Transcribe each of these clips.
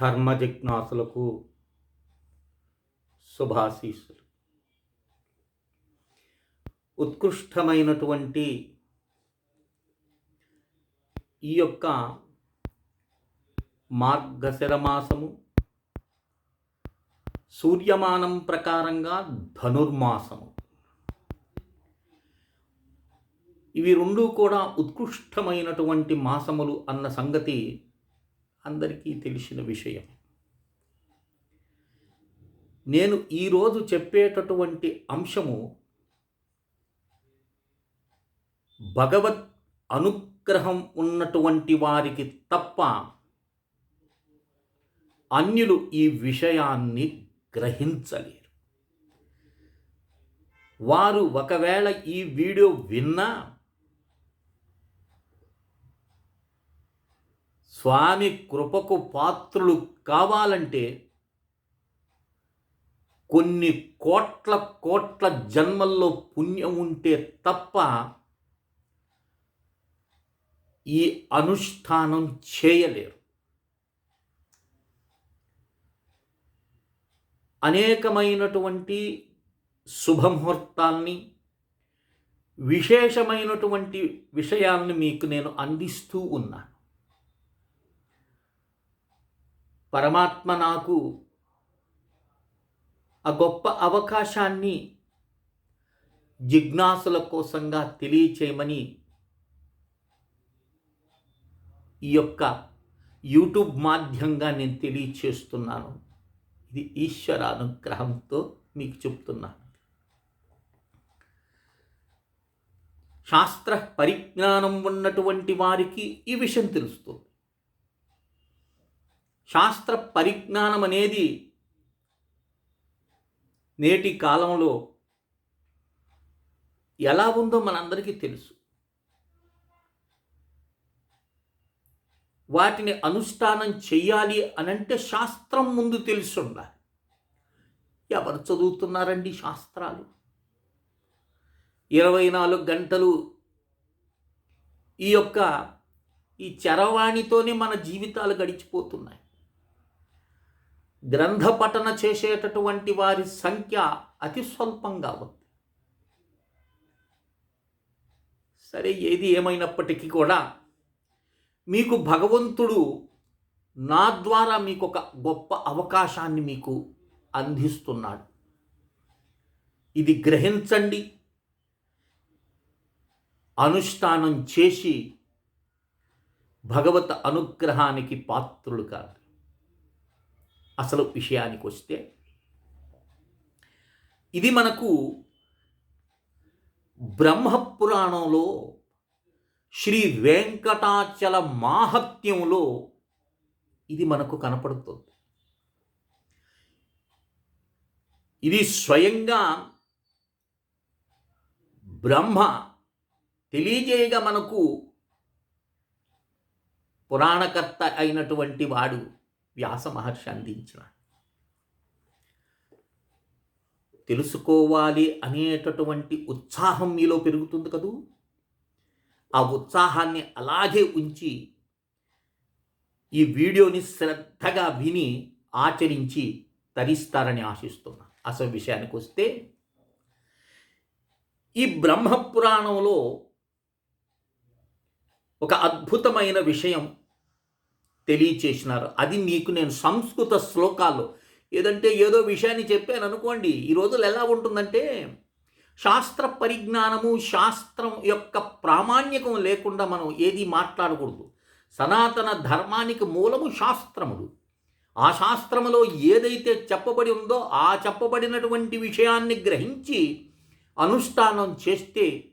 ధర్మ జిజ్ఞాసులకు శుభాశీస్సులు. ఉత్కృష్టమైనటువంటి ఈ యొక్క మార్గశిర మాసము సూర్యమానం ప్రకారంగా ధనుర్మాసము. ఇవి రెండు కూడా ఉత్కృష్టమైనటువంటి మాసములు అన్న సంగతి అందరికీ తెలిసిన విషయం. నేను ఈరోజు చెప్పేటటువంటి అంశము భగవత్ అనుగ్రహం ఉన్నటువంటి వారికి తప్ప అన్యులు ఈ విషయాన్ని గ్రహించలేరు. వారు ఒకవేళ ఈ వీడియో విన్నా స్వామి కృపకు పాత్రులు కావాలంటే కొన్ని కోట్ల కోట్ల జన్మల్లో పుణ్యం ఉంటే తప్ప ఈ అనుష్ఠానం చేయలేరు. అనేకమైనటువంటి శుభముహూర్తాల్ని విశేషమైనటువంటి విషయాల్ని మీకు నేను అందిస్తూ ఉన్నాను పరమాత్మ నాకు ఆ గొప్ప అవకాశాన్ని జిజ్ఞాసుల కోసంగా తెలియచేయమని ఈ యొక్క యూట్యూబ్ మాధ్యంగా నేను తెలియచేస్తున్నాను. ఇది ఈశ్వర అనుగ్రహంతో మీకు చెప్తున్నాను. శాస్త్ర పరిజ్ఞానం ఉన్నటువంటి వారికి ఈ విషయం తెలుస్తుంది. శాస్త్ర పరిజ్ఞానం అనేది నేటి కాలంలో ఎలా ఉందో మనందరికీ తెలుసు. వాటిని అనుష్ఠానం చెయ్యాలి అనంటే శాస్త్రం ముందు తెలుసుండాలి. ఎవరు చదువుతున్నారండి శాస్త్రాలు? ఇరవై నాలుగు గంటలు ఈ యొక్క ఈ చరవాణితోనే మన జీవితాలు గడిచిపోతున్నాయి. గ్రంథ పఠన చేసేటటువంటి వారి సంఖ్య అతి స్వల్పంగా ఉంది సరే ఏది ఏమైనప్పటికీ కూడా మీకు భగవంతుడు నా ద్వారా మీకు ఒక గొప్ప అవకాశాన్ని మీకు అందిస్తున్నాడు. ఇది గ్రహించండి. అనుష్ఠానం చేసి భగవత్ అనుగ్రహానికి పాత్రులు కాదు. అసలు విషయానికి వస్తే ఇది మనకు బ్రహ్మపురాణంలో శ్రీ వెంకటాచల మాహత్యంలో ఇది మనకు కనపడుతుంది. ఇది స్వయంగా బ్రహ్మ తెలియజేయగా మనకు పురాణకర్త అయినటువంటి వాడు వ్యాస మహర్షి అందించిన తెలుసుకోవాలి అనేటటువంటి ఉత్సాహం మీలో పెరుగుతుంది కదూ? ఆ ఉత్సాహాన్ని అలాగే ఉంచి ఈ వీడియోని శ్రద్ధగా విని ఆచరించి తరిస్తారని ఆశిస్తున్నా. అసలు విషయానికి వస్తే ఈ బ్రహ్మపురాణంలో ఒక అద్భుతమైన విషయం తెలియచేసినారు. అది మీకు నేను సంస్కృత శ్లోకాలు. ఏదంటే ఏదో విషయాన్ని చెప్పాను అనుకోండి ఈ రోజులు ఎలా ఉంటుందంటే శాస్త్ర పరిజ్ఞానము శాస్త్రం యొక్క ప్రామాణ్యకం లేకుండా మనం ఏది మాట్లాడకూడదు. సనాతన ధర్మానికి మూలము శాస్త్రములు. ఆ శాస్త్రములో ఏదైతే చెప్పబడి ఉందో ఆ చెప్పబడినటువంటి విషయాన్ని గ్రహించి అనుష్ఠానం చేస్తే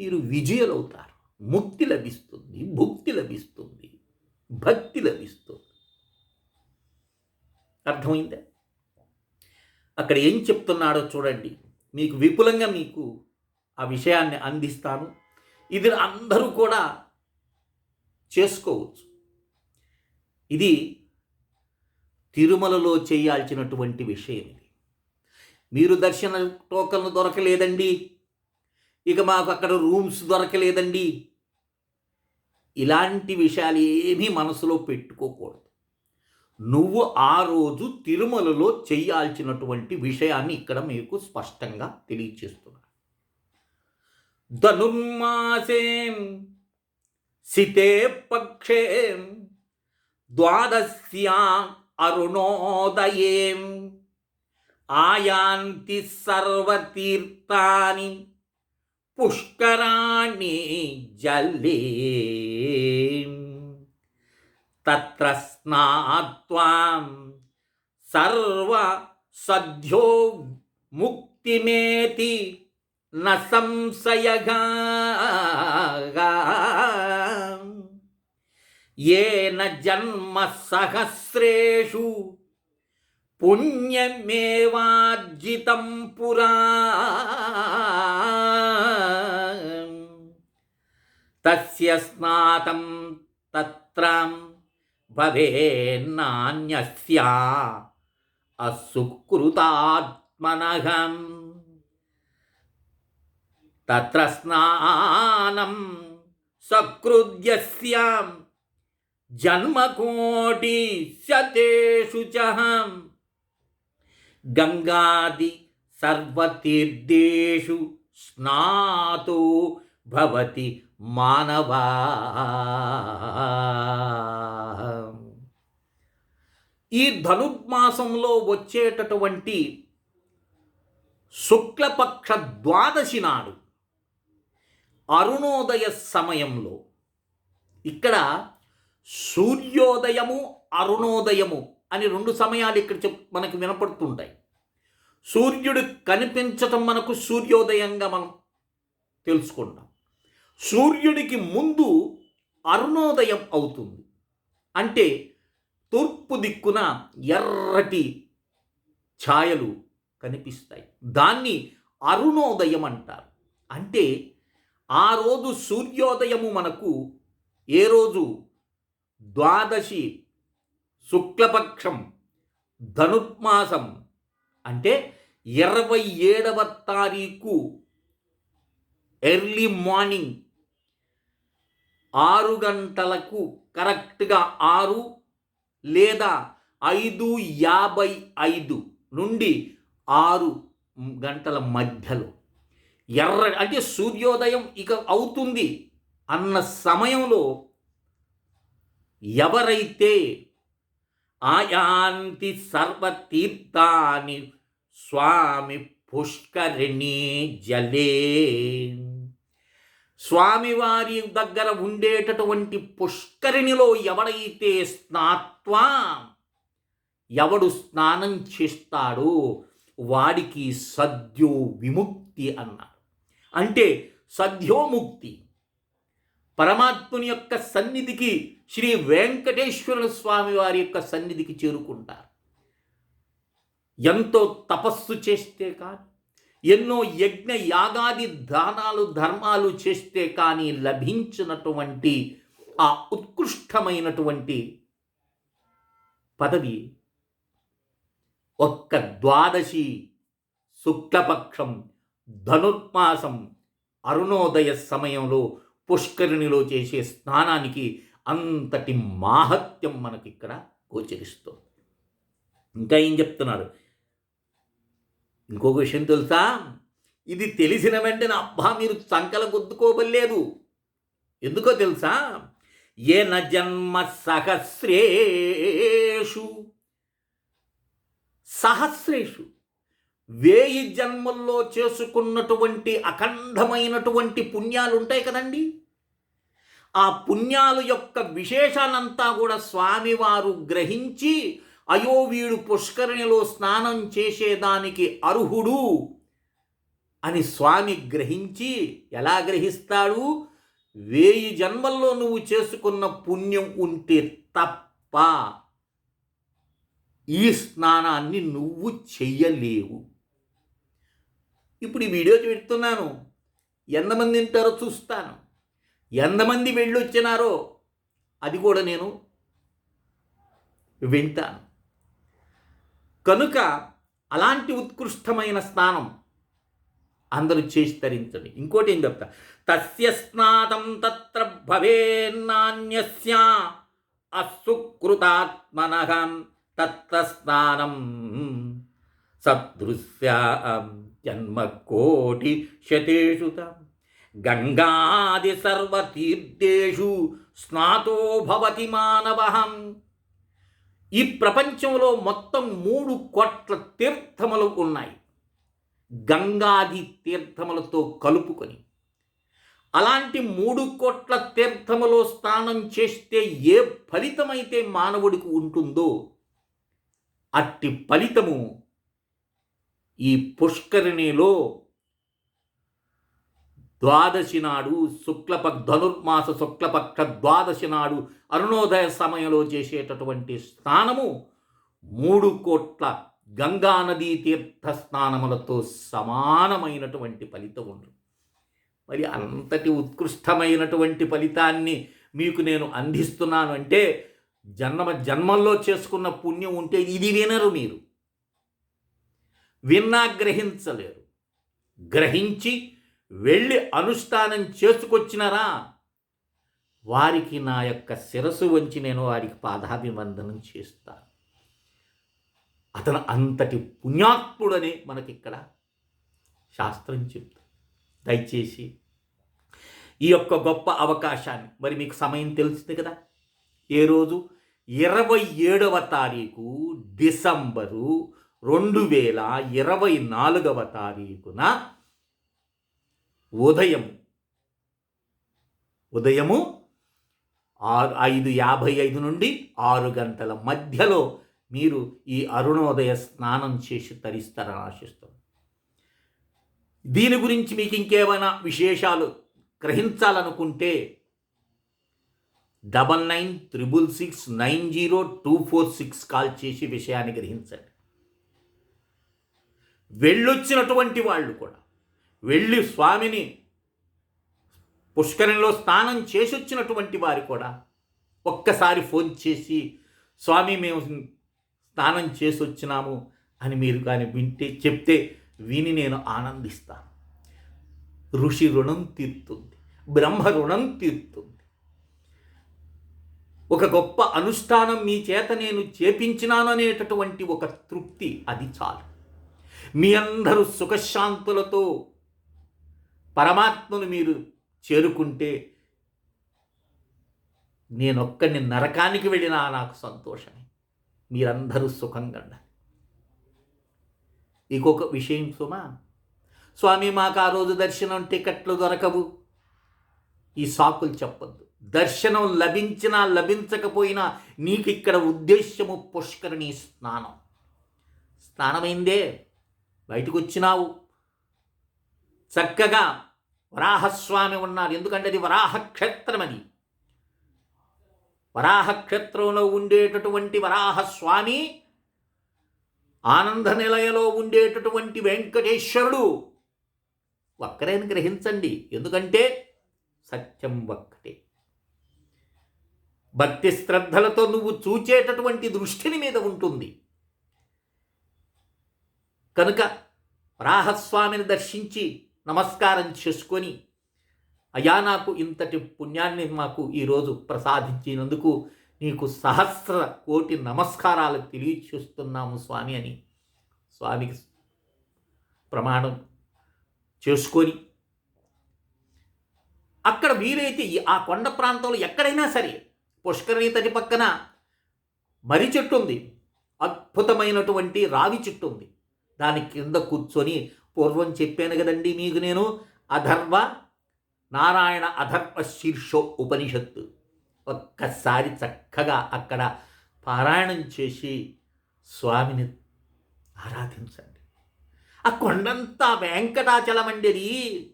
మీరు విజయులవుతారు. ముక్తి లభిస్తుంది భుక్తి లభిస్తుంది భక్తి లభిస్తుంది. అర్థమైందా? అక్కడ ఏం చెప్తున్నాడో చూడండి. మీకు విపులంగా మీకు ఆ విషయాన్ని అందిస్తాను. ఇది అందరూ కూడా చేసుకోవచ్చు. ఇది తిరుమలలో చేయాల్సినటువంటి విషయం ఇది. మీరు దర్శన టోకన్లు దొరకలేదండి. ఇక మాకు అక్కడ రూమ్స్ దొరకలేదండి. ఇలాంటి విషయాలు ఏమీ మనసులో పెట్టుకోకూడదు. నువ్వు ఆ రోజు తిరుమలలో చేయాల్సినటువంటి విషయాన్ని ఇక్కడ మీకు స్పష్టంగా తెలియచేస్తున్నా ధనుర్మాసేం సితే పక్షే ద్వాదశ్యా అరుణోదయేం ఆయాంతి సర్వతీర్థాని పుష్కరాణి జల్లే తత్ర స్నాత్వాం సర్వ సద్యో ముక్తిమేతి న సంశయగా ఏన జన్మ సహస్రేషు పుణ్యమేవార్జితం పురా తస్య స్నాతం తత్రం భవేన్నాన్యస్య అసుకృతాత్మనహం తత్ర స్నానం సకృద్యస్యాం జన్మకోటి శతేషు చహం గంగాది సర్వతీర్థేషు స్నాతో భవతి మానవా ఈ ధనుర్మాసంలో వచ్చేటటువంటి శుక్లపక్ష ద్వాదశి నాడు అరుణోదయ సమయంలో ఇక్కడ సూర్యోదయము అరుణోదయము అని రెండు సమయాలు ఇక్కడ చెప్ మనకు వినపడుతుంటాయి. సూర్యుడు కనిపించటం మనకు సూర్యోదయంగా మనం తెలుసుకుంటాం. సూర్యుడికి ముందు అరుణోదయం అవుతుంది. అంటే తూర్పు దిక్కున ఎర్రటి ఛాయలు కనిపిస్తాయి. దాన్ని అరుణోదయం అంటారు. అంటే ఆ రోజు సూర్యోదయము మనకు ఏ రోజు? ద్వాదశి శుక్లపక్షం ధనుర్మాసం. అంటే ఇరవై ఏడవ తారీఖు ఎర్లీ మార్నింగ్ ఆరు గంటలకు కరెక్ట్గా ఆరు లేదా ఐదు యాభై ఐదు నుండి ఆరు గంటల మధ్యలో. ఎర్ర అంటే సూర్యోదయం ఇక అవుతుంది అన్న సమయంలో ఎవరైతే ఆయాంతి సర్వతీర్థాని స్వామి పుష్కరిణీ జలే స్వామివారి దగ్గర ఉండేటటువంటి పుష్కరిణిలో ఎవడైతే స్నాత్వా ఎవడు స్నానం చేస్తాడో వాడికి సద్యో విముక్తి అన్నారు అంటే సద్యోముక్తి పరమాత్ముని యొక్క సన్నిధికి శ్రీ వెంకటేశ్వర స్వామి వారి యొక్క సన్నిధికి చేరుకుంటారు. ఎంతో తపస్సు చేస్తే కాదు. ఎన్నో యజ్ఞ యాగాది దానాలు ధర్మాలు చేస్తే కానీ లభించినటువంటి ఆ ఉత్కృష్టమైనటువంటి పదవి ఒక్క ద్వాదశి శుక్లపక్షం ధనుర్మాసం అరుణోదయ సమయంలో పుష్కరిణిలో చేసే స్నానానికి అంతటి మాహత్యం మనకి ఇక్కడ గోచరిస్తుంది. ఇంకా ఏం చెప్తున్నారు? ఇంకొక విషయం తెలుసా? ఇది తెలిసిన వెంటనే అబ్బా మీరు సంకల గుద్దుకోబలేదు ఎందుకో తెలుసా? ఏన జన్మ సహస్రేషు. సహస్రేషు. వేయి జన్మల్లో చేసుకున్నటువంటి అఖండమైనటువంటి పుణ్యాలు ఉంటాయి కదండి. ఆ పుణ్యాలు యొక్క విశేషాలంతా కూడా స్వామివారు గ్రహించి అయో వీడు పుష్కరిణిలో స్నానం చేసేదానికి అర్హుడు అని స్వామి గ్రహించి ఎలా గ్రహిస్తాడు? వేయి జన్మల్లో నువ్వు చేసుకున్న పుణ్యం ఉంటే తప్ప ఈ స్నానాన్ని నువ్వు చెయ్యలేవు. ఇప్పుడు ఈ వీడియో పెడుతున్నాను ఎంతమంది వింటారో చూస్తాను. ఎంతమంది వెళ్ళొచ్చినారో అది కూడా నేను వింటాను. కనుక అలాంటి ఉత్కృష్టమైన స్నానం అందరూ చేసి తరించండి. ఇంకోటి ఏం చెప్తా? తస్య స్నాతం తత్ర భవేన్నాన్యస్య అసుకృతాత్మనహం తత్స్నానం సదృశ్య జన్మ కోటి శతేషు గంగాది సర్వతీర్థేషు స్నాతో భవతి మానవహం ఈ ప్రపంచంలో మొత్తం మూడు కోట్ల తీర్థములు ఉన్నాయి. గంగాది తీర్థములతో కలుపుకొని. అలాంటి మూడు కోట్ల తీర్థములో స్నానం చేస్తే ఏ ఫలితమైతే మానవుడికి ఉంటుందో అట్టి ఫలితము ఈ పుష్కరిణిలో ద్వాదశి నాడు శుక్లపక్ష ధనుర్మాస శుక్లపక్ష ద్వాదశి నాడు అరుణోదయ సమయంలో చేసేటటువంటి స్నానము మూడు కోట్ల గంగానదీ తీర్థ స్నానములతో సమానమైనటువంటి ఫలితం ఉంటుంది మరి అంతటి ఉత్కృష్టమైనటువంటి ఫలితాన్ని మీకు నేను అందిస్తున్నాను అంటే జన్మ జన్మల్లో చేసుకున్న పుణ్యం ఉంటే ఇది వినరు మీరు. విన్నా గ్రహించలేరు. గ్రహించి వెళ్ళి అనుష్ఠానం చేసుకొచ్చినారా? వారికి నా యొక్క శిరస్సు వంచి నేను వారికి పాదాభివందనం చేస్తాను అతను అంతటి పుణ్యాత్ముడని మనకిక్కడ శాస్త్రం చెప్తుంది దయచేసి ఈ యొక్క గొప్ప అవకాశాన్ని మరి మీకు సమయం తెలిసింది కదా? ఏ రోజు? ఇరవై ఏడవ తారీఖు డిసెంబరు రెండు వేల ఇరవై నాలుగవ తారీఖున ఉదయం ఉదయము ఆరు ఐదు యాభై ఐదు నుండి ఆరు గంటల మధ్యలో మీరు ఈ అరుణోదయ స్నానం చేసి తరిస్తారని ఆశిస్తాం. దీని గురించి మీకు ఇంకేమైనా విశేషాలు గ్రహించాలనుకుంటే double nine triple six nine zero two four six call చేసి విషయాన్ని గ్రహించండి. వెళ్ళొచ్చినటువంటి వాళ్ళు కూడా వెళ్ళి స్వామిని పుష్కరంలో స్నానం చేసి వచ్చినటువంటి వారు కూడా ఒక్కసారి ఫోన్ చేసి స్వామి మేము స్నానం చేసి వచ్చినాము అని మీరు కానీ వింటే చెప్తే విని నేను ఆనందిస్తాను. ఋషి రుణం తీరుతుంది బ్రహ్మ రుణం తీరుతుంది. ఒక గొప్ప అనుష్ఠానం మీ చేత నేను చేపించినాను అనేటటువంటి ఒక తృప్తి అది చాలు. మీ అందరూ సుఖశాంతులతో పరమాత్మను మీరు చేరుకుంటే నేనొక్కడిని నరకానికి వెళ్ళినా నాకు సంతోషమే. మీరందరూ సుఖంగా ఉండాలి ఇంకొక విషయం సుమా స్వామి మాకు ఆ రోజు దర్శనం టికెట్లు దొరకవు. ఈ సాకులు చెప్పొద్దు. దర్శనం లభించినా లభించకపోయినా నీకు ఇక్కడ ఉద్దేశ్యము పుష్కరిణి స్నానం. స్నానమైందే బయటకు వచ్చినావు చక్కగా వరాహస్వామి ఉన్నారు. ఎందుకంటే అది వరాహక్షేత్రం అది వరాహక్షేత్రంలో ఉండేటటువంటి వరాహస్వామి ఆనంద నిలయలో ఉండేటటువంటి వెంకటేశ్వరుడు ఒక్కరేని గ్రహించండి. ఎందుకంటే సత్యం ఒక్కటే. భక్తి శ్రద్ధలతో నువ్వు చూచేటటువంటి దృష్టిని మీద ఉంటుంది. కనుక రాహస్వామిని దర్శించి నమస్కారం చేసుకొని అయా నాకు ఇంతటి పుణ్యాన్ని మాకు ఈరోజు ప్రసాదించినందుకు నీకు సహస్ర కోటి నమస్కారాలు తెలియచేస్తున్నాము స్వామి అని స్వామికి ప్రమాణం చేసుకొని అక్కడ వీలైతే ఆ కొండ ప్రాంతంలో ఎక్కడైనా సరే పుష్కరిణి తటి పక్కన మర్రి చెట్టు ఉంది. అద్భుతమైనటువంటి రావి చెట్టు ఉంది. దాని కింద కూర్చొని పూర్వం చెప్పాను కదండి మీకు నేను అధర్వ నారాయణ అధర్వ శీర్షో ఉపనిషత్తు. ఒక్కసారి చక్కగా అక్కడ పారాయణం చేసి స్వామిని ఆరాధించండి. ఆ కొండంతా వెంకటాచలం అండి అది.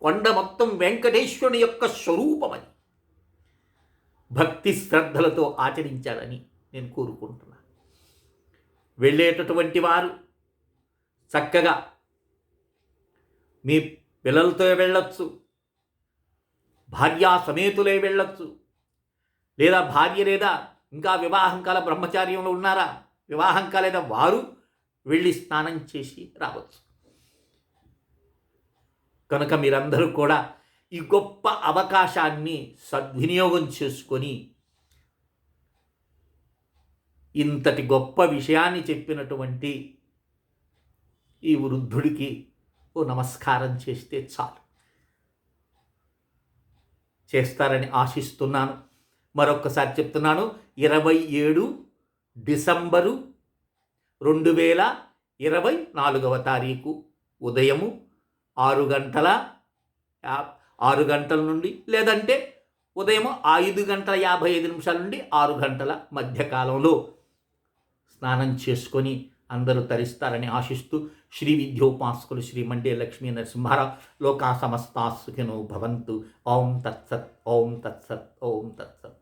కొండ మొత్తం వెంకటేశ్వరుని యొక్క స్వరూపం అది. భక్తి శ్రద్ధలతో ఆచరించాలని నేను కోరుకుంటున్నాను. వెళ్ళేటటువంటి వారు చక్కగా మీ పిల్లలతో వెళ్ళొచ్చు. భార్యా సమేతులే వెళ్ళొచ్చు. లేదా భార్య లేదా ఇంకా వివాహం కాల బ్రహ్మచార్యంలో ఉన్నారా? వివాహం కాలేదా? వారు వెళ్ళి స్నానం చేసి రావచ్చు. కనుక మీరందరూ కూడా ఈ గొప్ప అవకాశాన్ని సద్వినియోగం చేసుకొని ఇంతటి గొప్ప విషయాన్ని చెప్పినటువంటి ఈ వృద్ధుడికి ఓ నమస్కారం చేస్తే చాలు. చేస్తారని ఆశిస్తున్నాను. మరొక్కసారి చెప్తున్నాను. ఇరవై ఏడు డిసెంబరు రెండు వేల ఇరవై నాలుగవ తారీఖు ఉదయము ఆరు గంటల ఆరు గంటల నుండి లేదంటే ఉదయం ఐదు గంటల యాభై ఐదు నిమిషాల నుండి ఆరు గంటల మధ్యకాలంలో స్నానం చేసుకొని అందరూ తరిస్తారని ఆశిస్తూ శ్రీ విద్యోపాసకులు శ్రీ మండే లక్ష్మీ నరసింహారావు లోకా సమస్తా సుఖినో భవంతు. ఓం తత్సత్ ఓం తత్సత్ ఓం తత్సత్.